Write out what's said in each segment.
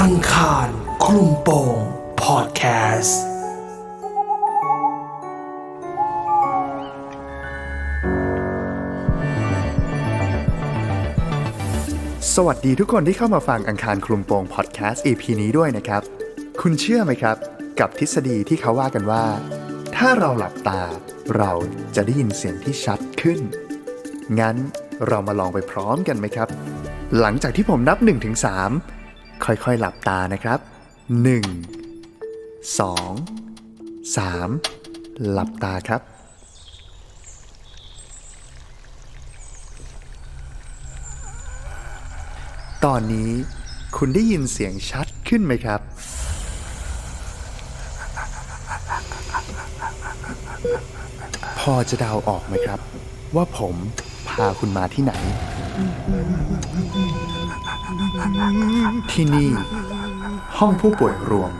อังคารคลุมโปงพอดแคสต์สวัสดีทุกคนที่เข้ามาฟังอังคารคลุมโปงพอดแคสต์ EP นี้ด้วยนะครับ คุณเชื่อไหมครับ กับทฤษฎีที่เขาว่ากันว่า ถ้าเราหลับตา เราจะได้ยินเสียงที่ชัดขึ้น งั้น เรามาลองไปพร้อมกันไหมครับ หลังจากที่ผมนับ 1-3 ค่อยๆ หลับตานะครับ 1 2 3 หลับตาครับตอนนี้คุณได้ยินเสียงชัดขึ้นไหมครับ พอจะเดาออกไหมครับ ว่าผม พาคุณมาที่ไหน ที่นี่ ห้องผู้ป่วยรวม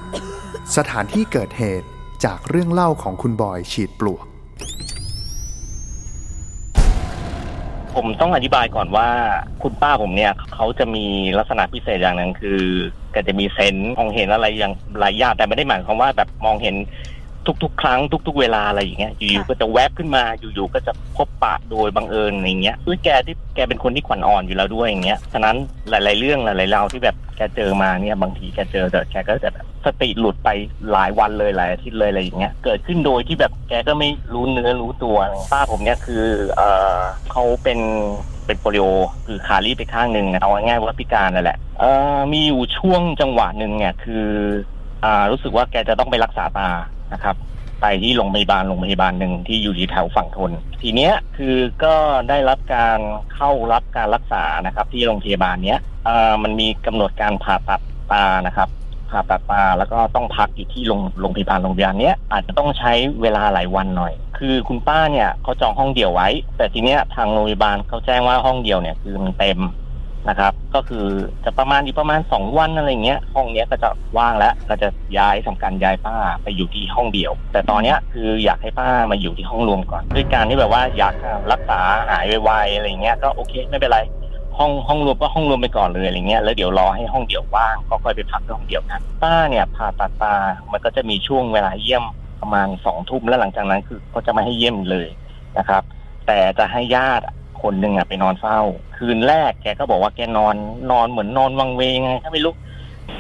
สถานที่เกิดเหตุจากเรื่องเล่าของคุณบอยฉีดปลวก ผมต้องอธิบายก่อนว่าคุณป้าผมเนี่ย เขาจะมีลักษณะพิเศษอย่างหนึ่งคือแกจะมีเซนส์มองเห็นอะไรอย่างหลายอย่างแต่ไม่ได้หมายความว่าแบบมองเห็น ทุกๆ ครั้งทุก ๆ เวลาอะไรอย่างเงี้ยอยู่ๆก็จะแวบขึ้นมาอยู่ๆก็จะพบปะโดยบังเอิญอะไรอย่างเงี้ยคือแกที่แกเป็นคนที่ขวัญอ่อนอยู่แล้วด้วยอย่างเงี้ยฉะนั้นหลาย ๆ เรื่องหลายๆราวที่แบบแกเจอมาเนี่ยบางทีแกเจอแต่แกก็จะแบบสติหลุดไปหลายวันเลยหลายอาทิตย์เลยอะไรอย่างเงี้ยเกิดขึ้นโดยที่แบบแกก็ไม่รู้เนื้อรู้ตัวป้าผมเนี่ยคือเออเขาเป็นเป็นโปลิโอคือขาลีบไปข้างหนึ่งนะเอาง่ายๆว่าพิการนั่นแหละเอ่อมีอยู่ช่วงจังหวะหนึ่งเนี่ยคือ อ่ารู้สึกว่าแกจะต้องไปรักษาตานะครับ ไปที่โรงพยาบาลโรงพยาบาลหนึ่งที่อยู่ที่แถวฝั่งทน ทีเนี้ยคือก็ได้รับการเข้ารับการรักษานะครับ ที่โรงพยาบาลเนี้ยอ่อมันมีกำหนดการผ่าตัดตานะครับผ่าตัดตาแล้วก็ต้องพักอยู่ที่โรงโรงพยาบาลโรงพยาบาลเนี้ยอาจจะต้องใช้เวลาหลายวันหน่อย คือคุณป้าเนี่ยเขาจองห้องเดี่ยวไว้ แต่ทีเนี้ยทางโรงพยาบาลเขาแจ้งว่าห้องเดียวเนี่ยคือมันเต็ม นะครับ ก็คือจะประมาณอีกประมาณสองวันอะไรเงี้ย ห้องเนี้ยก็จะว่างแล้วก็จะย้ายทำการย้ายป้าไปอยู่ที่ห้องเดียว แต่ตอนเนี้ยคืออยากให้ป้ามาอยู่ที่ห้องรวมก่อนด้วยการที่แบบว่าอยากรักษาหายไวๆอะไรเงี้ยก็โอเคไม่เป็นไรห้องห้องรวมก็ห้องรวมไปก่อนเลยอะไรเงี้ยแล้วเดี๋ยวรอให้ห้องเดี่ยวว่างก็ค่อยไปพักที่ห้องเดี่ยวกันป้าเนี่ยผ่าตัดตา มันก็จะมีช่วงเวลาเยี่ยมประมาณสองทุ่มแล้วหลังจากนั้นคือเขาจะไม่ให้เยี่ยมเลยนะครับ แต่จะให้ญาติ คนหนึ่งอะไปนอนเฝ้า คืนแรกแกก็บอกว่าแกนอนนอนเหมือนนอนวังเวงไงก็ไม่รู้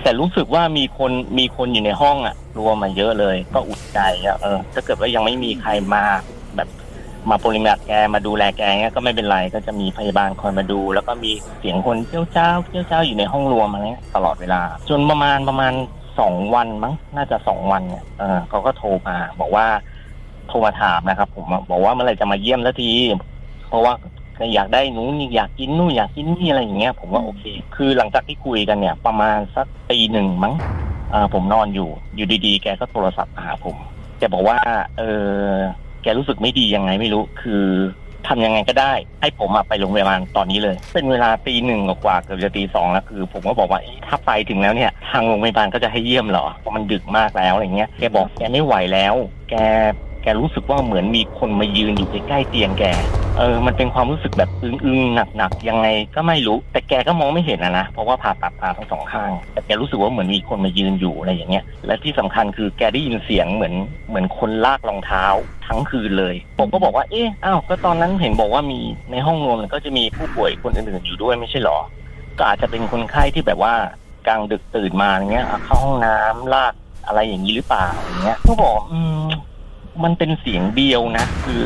แต่รู้สึกว่ามีคนมีคนอยู่ในห้องอะ รวมมาเยอะเลย ก็อุดใจอะเออถ้าเกิดว่ายังไม่มีใครมาแบบมาปริมาแกมาดูแลแกเงี้ยก็ไม่เป็นไรก็จะมีพยาบาลคอยมาดู แล้วก็มีเสียงคนเจ้าเจ้าเจ้าเจ้าอยู่ในห้องรวมอะไรเงี้ยตลอดเวลา จนประมาณประมาณสองวันมั้งน่าจะสองวันเนี่ยเออเขาก็โทรมา บอกว่าโทรมาถามนะครับ ผมบอกว่าเมื่อไหรจะมาเยี่ยมสักที เพราะว่า อยากได้นู้นอยากกินนู่นอยากกินนี่อะไรอย่างเงี้ย ผมว่าโอเค คือหลังจากที่คุยกันเนี่ย ประมาณสักตีหนึ่งมั้งอ่าผมนอนอยู่ อยู่ดีๆ แกก็โทรศัพท์มาหาผมแกบอกว่า เออแกรู้สึกไม่ดียังไงไม่รู้ คือทำยังไงก็ได้ ให้ผมอะไปโรงพยาบาลตอนนี้เลย เป็นเวลาตีหนึ่งกว่าๆเกือบจะตีสองแล้วคือ ผมก็บอกว่าเอ๊ะถ้าไปถึงแล้วเนี่ย ทางโรงพยาบาลก็จะให้เยี่ยมเหรอเพราะมันดึกมากแล้วอะไรเงี้ยแกบอกแกไม่ไหวแล้ว แก แกรู้สึกว่าเหมือนมีคนมายืนอยู่ใกล้ๆเตียงแก เออ มันเป็นความรู้สึกแบบอึ้งๆหนักๆยังไงก็ไม่รู้ แต่แกก็มองไม่เห็นนะนะ เพราะว่าผ่าตัดตาทั้งสองข้าง แต่แกรู้สึกว่าเหมือนมีคนมายืนอยู่อะไรอย่างเงี้ย และที่สำคัญคือแกได้ยินเสียงเหมือนเหมือนคนลากรองเท้าทั้งคืนเลย ผมก็บอกว่า เอ๊ะ อ้าว ก็ตอนนั้นเห็นบอกว่ามีในห้องรวมก็จะมีผู้ป่วยคนอื่นๆอยู่ด้วยไม่ใช่หรอ ก็อาจจะเป็นคนไข้ที่แบบว่ากลางดึกตื่นมาอย่างเงี้ยเข้าห้องน้ำลากอะไรอย่างนี้หรือเปล่าอย่างเงี้ยก็บอกอืม มันเป็นเสียงเดียวนะ คือ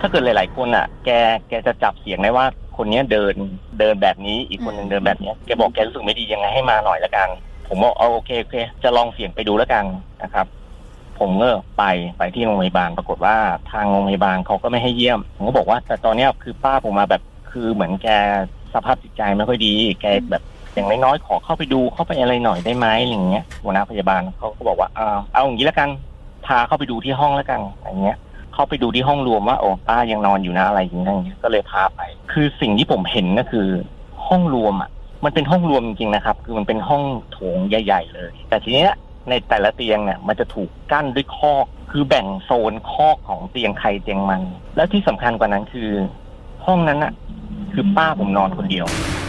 ถ้าเกิดหลาย ๆ คนอะ แกแกจะจับเสียงได้ว่า คนเนี้ยเดินเดินแบบนี้อีกคนหนึ่งเดินแบบเนี้ยแกบอกแกรู้สึกไม่ดียังไงให้มาหน่อยละกัน ผมบอกเอาโอเคโอเค จะลองเสียงไปดูแล้วกันนะครับ ผมก็ไปไปที่โรงพยาบาลปรากฏว่าทางโรงพยาบาลเขาก็ไม่ให้เยี่ยม ผมก็บอกว่า แต่ตอนเนี้ยคือป้าผมมาแบบคือเหมือนแกสภาพจิตใจไม่ค่อยดี แกแบบอย่างน้อยๆขอเข้าไปดูเข้าไปอะไรหน่อยได้ไหมอะไรอย่างเงี้ยหัวหน้าพยาบาลเขาก็บอกว่าเอาเอาอย่างนี้แล้วกัน พาเข้าไปดูที่ห้องแล้วกันอย่างเงี้ยเข้าไปดูที่ห้องรวมว่าโอ้ป้ายังนอนอยู่นะอะไรอย่างเงี้ยก็เลยพาไป คือสิ่งที่ผมเห็นก็คือ ห้องรวมอะ มันเป็นห้องรวมจริงๆนะครับ คือมันเป็นห้องโถงใหญ่ ๆ เลย แต่ทีเนี้ยในแต่ละเตียงเนี่ยมันจะถูกกั้นด้วยคอก คือแบ่งโซนคอกของเตียงใครเตียงมัน แล้วที่สำคัญกว่านั้นคือ ห้องนั้นอะคือป้าผมนอนคนเดียว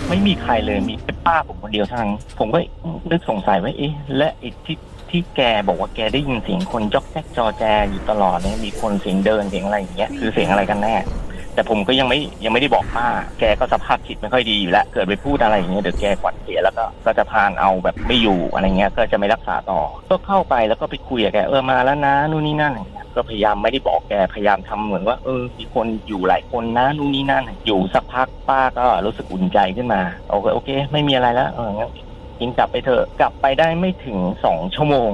ไม่มีใครเลยมีเป็นป้าผมคนเดียวเท่านั้นผมก็นึกสงสัยว่าเอ๊ะและไอ้ที่ ที่แกบอกว่าแกได้ยินเสียงคนจอกแจ๊กจอแจอยู่ตลอดเนี่ยมีคนเสียงเดินเสียงอะไรอย่างเงี้ยคือเสียงอะไรกันแน่แต่ผมก็ยังไม่ยังไม่ได้บอกป้า แกก็สภาพจิตไม่ค่อยดีอยู่แล้ว เกิดไปพูดอะไรอย่างเงี้ยเดี๋ยวแกขวัญเสียแล้วก็ก็จะพานเอาแบบไม่อยู่อะไรเงี้ย ก็จะไม่รักษาต่อ ก็เข้าไปแล้วก็ไปคุยกับแกเออมาแล้วนะนู่นนี่นั่นอะไรเงี้ยก็พยายามไม่ได้บอกแกพยายามทำเหมือนว่าเออมีคนอยู่หลายคนนะนู่นนี่นั่นอยู่สักพักป้าก็รู้สึกอุ่นใจขึ้นมาโอเคโอเค ไม่มีอะไรแล้วเอองั้น กินกลับไปเถอะกลับไปได้ไม่ถึงสองชั่วโมง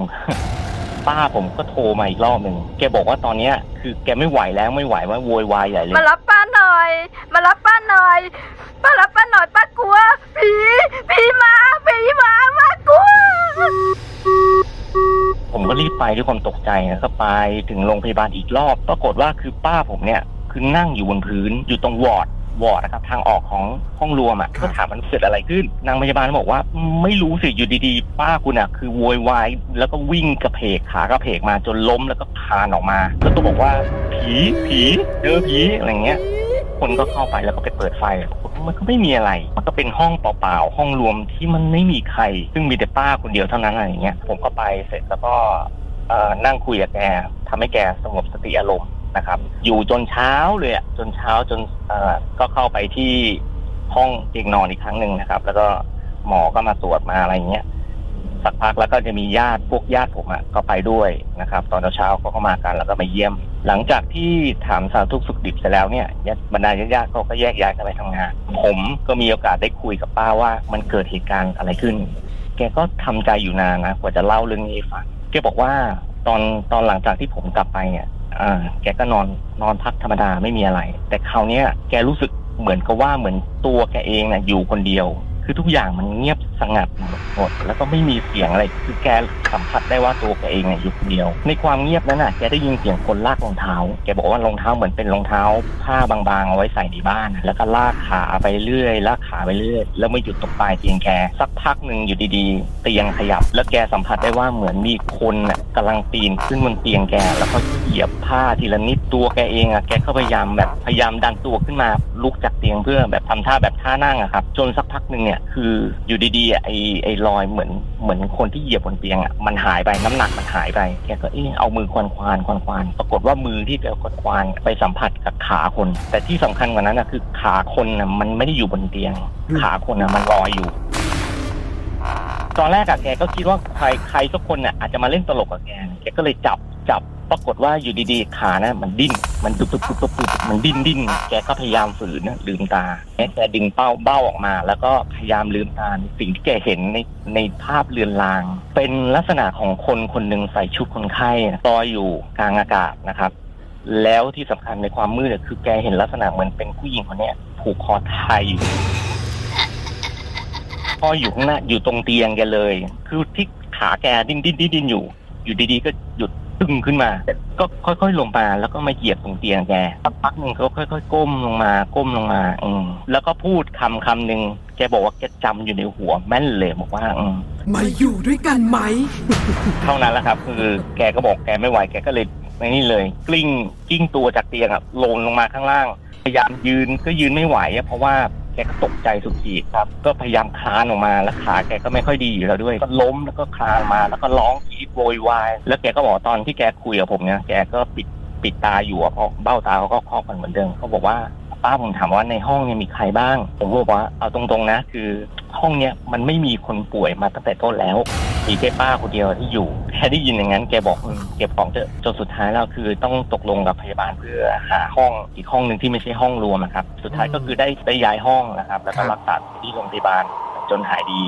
ป้าผมก็โทรมาอีกรอบหนึ่งแกบอกว่าตอนเนี้ย คือแกไม่ไหวแล้วไม่ไหวว่าโวยวายใหญ่เลย มารับป้าหน่อย มารับป้าหน่อย ป้ารับป้าหน่อยป้ากลัว ผีผีมาผีมาป้ากลัว ผมก็รีบไปด้วยความตกใจนะก็ไปถึงโรงพยาบาลอีกรอบ ปรากฏว่าคือป้าผมเนี่ย คือนั่งอยู่บนพื้นอยู่ตรงวอร์ด วอร์ดนะครับทางออกของห้องรวมอะก็ถามมันเกิดอะไรขึ้น นางพยาบาลบอกว่าไม่รู้สิอยู่ดีๆ ป้าคุณอะคือโวยวายแล้วก็วิ่งกระเพกขากระเพกมาจนล้มแล้วก็คลานออกมาแล้วก็บอกว่าผีผีเจอผีอะไรเงี้ย คนก็เข้าไปแล้วก็ไปเปิดไฟ มันก็ไม่มีอะไร มันก็เป็นห้องเปล่าๆ ห้องรวมที่มันไม่มีใคร ซึ่งมีแต่ป้าคนเดียวเท่านั้นอะไรอย่างเงี้ย ผมก็ไปเสร็จแล้วก็เอ่อนั่งคุยกับแกทำให้แกสงบสติอารมณ์ นะครับ อยู่จนเช้าเลยอะจนเช้าจนเอ่อก็เข้าไปที่ห้องเตียงนอนอีกครั้งหนึ่งนะครับ แล้วก็หมอก็มาตรวจมาอะไรเงี้ยสักพักแล้วก็จะมีญาติพวกญาติผมอะก็ไปด้วยนะครับ ตอนเช้าๆเขาก็มากันแล้วก็มาเยี่ยม หลังจากที่ถามสารทุกข์สุขดิบเสร็จแล้วเนี่ยญาติบรรดาญาติๆเขาก็แยกย้ายกันไปทำงาน ผมก็มีโอกาสได้คุยกับป้าว่ามันเกิดเหตุการณ์อะไรขึ้น แกก็ทำใจอยู่นานนะกว่าจะเล่าเรื่องนี้ให้ฟังแกบอกว่าตอนตอนหลังจากที่ผมกลับไปเนี่ย อ่าแกก็นอนนอนพักธรรมดาไม่มีอะไร แต่คราวเนี้ยแกรู้สึกเหมือนกับว่าเหมือนตัวแกเองน่ะอยู่คนเดียว คือทุกอย่างมันเงียบสงัดหมดแล้วก็ไม่มีเสียงอะไร คือแกสัมผัสได้ว่าตัวแกเองเนี่ยอยู่คนเดียว ในความเงียบนั้นน่ะแกได้ยินเสียงคนลากรองเท้า แกบอกว่ารองเท้าเหมือนเป็นรองเท้า ผ้าบางๆเอาไว้ใส่ในบ้าน แล้วก็ลากขาไปเรื่อยลากขาไปเรื่อย แล้วไม่หยุดตรงปลายเตียงแกสักพักหนึ่งอยู่ดีๆ เตียงขยับ แล้วแกสัมผัสได้ว่าเหมือนมีคนน่ะกำลังปีนขึ้นบนเตียงแกแล้วก็เหยียบผ้าทีละนิดตัวแกเองอะแกก็พยายามแบบพยายามดันตัวขึ้นมาลุกจากเตียงเพื่อแบบทำท่าแบบท่านั่งอะครับจนสักพักหนึ่งเนี่ยคืออยู่ดีๆอะไอไอรอยเหมือนเหมือนคนที่เหยียบบนเตียงอะมันหายไปน้ำหนักมันหายไปแกก็เอ๊ะเอามือควานควานควานควานปรากฏว่ามือที่แกควานควานไปสัมผัสกับขาคน แต่ที่สำคัญกว่านั้นนะคือขาคนน่ะมันไม่ได้อยู่บนเตียง ขาคนน่ะมันลอยอยู่ ตอนแรกอะแกก็คิดว่าใครใครสักคนน่ะอาจจะมาเล่นตลกกับแก แกก็เลยจับจับ ปรากฏว่าอยู่ดีๆขานะมันดิ้นมันตุบตุบตุบตุบตุบมันดิ้นดิ้นแกก็พยายามฝืนนะลืมตาแกดึงเป้าเบ้าออกมา แล้วก็พยายามลืมตาสิ่งที่แกเห็นในในภาพเลือนลาง เป็นลักษณะของคนคนหนึ่งใส่ชุดคนไข้ลอยอยู่กลางอากาศนะครับ แล้วที่สำคัญในความมืดเนี่ยคือแกเห็นลักษณะเหมือนเป็นผู้หญิงคนนี้ผูกคอตายอยู่พออยู่ข้างหน้าอยู่ตรงเตียงแกเลย คือที่ขาแกดิ้นดิ้นดิ้นดิ้นอยู่ อยู่ดีๆ ก็หยุด ตึงขึ้นมา ก็ค่อยๆลงมาแล้วก็มาเหยียบตรงเตียงแกสักพักหนึ่งเขาค่อยๆก้มลงมาก้มลงมาอืมแล้วก็พูดคำคำหนึ่งแกบอกว่าแกจำอยู่ในหัวแม่นเลยบอกว่าอืม มาอยู่ด้วยกันไหม เท่านั้นแหละครับ คือแกก็บอกแกไม่ไหวแกก็เลยไม่นี่เลย กลิ้งกลิ้งตัวจากเตียงอะลงลงมาข้างล่าง พยายามยืนก็ยืนไม่ไหวอะเพราะว่า แกก็ตกใจสุดขีดครับ ก็พยายามคลานออกมาแล้วขาแกก็ไม่ค่อยดีอยู่แล้วด้วย ก็ล้มแล้วก็คลานมาแล้วก็ร้องกรีดโวยวาย แล้วแกก็บอกตอนที่แกคุยกับผมเนี่ยแกก็ปิดปิดตาอยู่อะเพราะเบ้าตาเขาก็ครอบกันเหมือนเดิมเขาบอกว่า ป้าผมถามว่าในห้องเนี่ยมีใครบ้าง ผมก็บอกว่าเอาตรงๆนะ คือห้องเนี้ยมันไม่มีคนป่วยมาตั้งแต่ต้นแล้ว มีแค่ป้าคนเดียวที่อยู่แค่ได้ยินอย่างนั้นแกบอกอืมเก็บของเถอะจนสุดท้ายแล้วคือต้องตกลงกับพยาบาลเพื่อหาห้องอีกห้องหนึ่งที่ไม่ใช่ห้องรวมนะครับ สุดท้ายก็คือได้ได้ย้ายห้องนะครับ แล้วก็รักษาที่โรงพยาบาลจนหายดี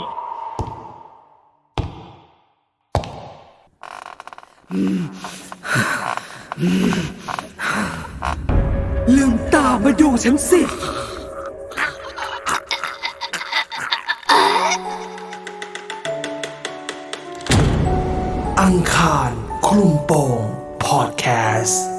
ลืมตามาดูฉันสิ อังคารคลุมโปงพอดแคสต์